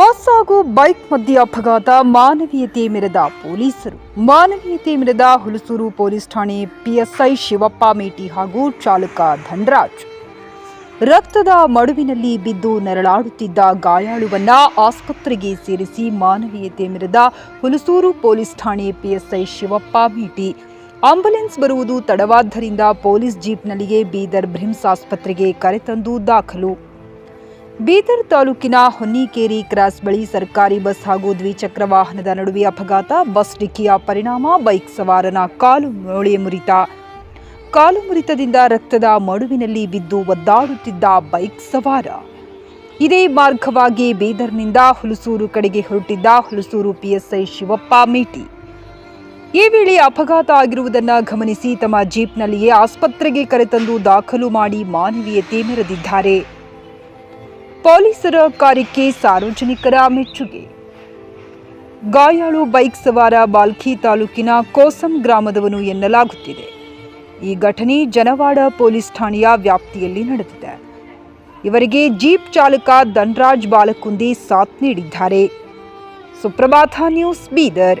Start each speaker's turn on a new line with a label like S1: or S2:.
S1: ಹಾಗೂ ಬೈಕ್ ಮಧ್ಯೆ ಅಪಘಾತ ಮಾನವೀಯತೆ ಮೆರೆದ ಪೊಲೀಸರು. ಮಾನವೀಯತೆ ಮೆರೆದ ಹುಲಸೂರು ಪೊಲೀಸ್ ಠಾಣೆ ಪಿಎಸ್ಐ ಶಿವಪ್ಪ ಮೇಟಿ ಹಾಗೂ ಚಾಲಕ ಧನರಾಜ್. ರಕ್ತದ ಮಡುವಿನಲ್ಲಿ ಬಿದ್ದು ನರಳಾಡುತ್ತಿದ್ದ ಗಾಯಾಳುವನ್ನ ಆಸ್ಪತ್ರೆಗೆ ಸೇರಿಸಿ ಮಾನವೀಯತೆ ಮೆರೆದ ಹುಲಸೂರು ಪೊಲೀಸ್ ಠಾಣೆ ಪಿಎಸ್ಐ ಶಿವಪ್ಪ ಮೇಟಿ. ಆಂಬ್ಯುಲೆನ್ಸ್ ಬರುವುದು ತಡವಾದ್ದರಿಂದ ಪೊಲೀಸ್ ಜೀಪ್ನಲ್ಲಿಯೇ ಬೀದರ್ ಬ್ರಿಮ್ಸ್ ಆಸ್ಪತ್ರೆಗೆ ಕರೆತಂದು ದಾಖಲು. ಬೀದರ್ ತಾಲೂಕಿನ ಹೊನ್ನಿಕೇರಿ ಕ್ರಾಸ್ ಬಳಿ ಸರ್ಕಾರಿ ಬಸ್ ಹಾಗೂ ದ್ವಿಚಕ್ರ ವಾಹನದ ನಡುವೆ ಅಪಘಾತ, ಬಸ್ ಡಿಕ್ಕಿಯ ಪರಿಣಾಮ, ಬೈಕ್ ಸವಾರನ ಕಾಲು ಮೊಳೆ ಮುರಿತ. ಕಾಲು ಮುರಿತದಿಂದ ರಕ್ತದ ಮಡುವಿನಲ್ಲಿ ಬಿದ್ದು ಒದ್ದಾಡುತ್ತಿದ್ದ ಬೈಕ್ ಸವಾರ. ಇದೇ ಮಾರ್ಗವಾಗಿ ಬೀದರ್ನಿಂದ ಹುಲಸೂರು ಕಡೆಗೆ ಹೊರಟಿದ್ದ ಹುಲಸೂರು ಪಿಎಸ್ಐ ಶಿವಪ್ಪ ಮೇಟಿ. ಈ ವೇಳೆ ಅಪಘಾತ ಆಗಿರುವುದನ್ನು ಗಮನಿಸಿ ತಮ್ಮ ಜೀಪ್ನಲ್ಲಿಯೇ ಆಸ್ಪತ್ರೆಗೆ ಕರೆತಂದು ದಾಖಲು ಮಾಡಿ ಮಾನವೀಯತೆ ಮೆರೆದಿದ್ದಾರೆ. ಪೊಲೀಸರ ಕಾರ್ಯಕ್ಕೆ ಸಾರ್ವಜನಿಕರ ಮೆಚ್ಚುಗೆ. ಗಾಯಾಳು ಬೈಕ್ ಸವಾರ ಬಾಲ್ಕಿ ತಾಲೂಕಿನ ಕೋಸಂ ಗ್ರಾಮದವನು ಎನ್ನಲಾಗುತ್ತಿದೆ. ಈ ಘಟನೆ ಜನವಾಡ ಪೊಲೀಸ್ ಠಾಣೆಯ ವ್ಯಾಪ್ತಿಯಲ್ಲಿ ನಡೆದಿದೆ. ಇವರಿಗೆ ಜೀಪ್ ಚಾಲಕ ಧನ್ರಾಜ್ ಬಾಲಕುಂದಿ ಸಾಥ್ ನೀಡಿದ್ದಾರೆ. ಸುಪ್ರಭಾತ ನ್ಯೂಸ್ ಬೀದರ್.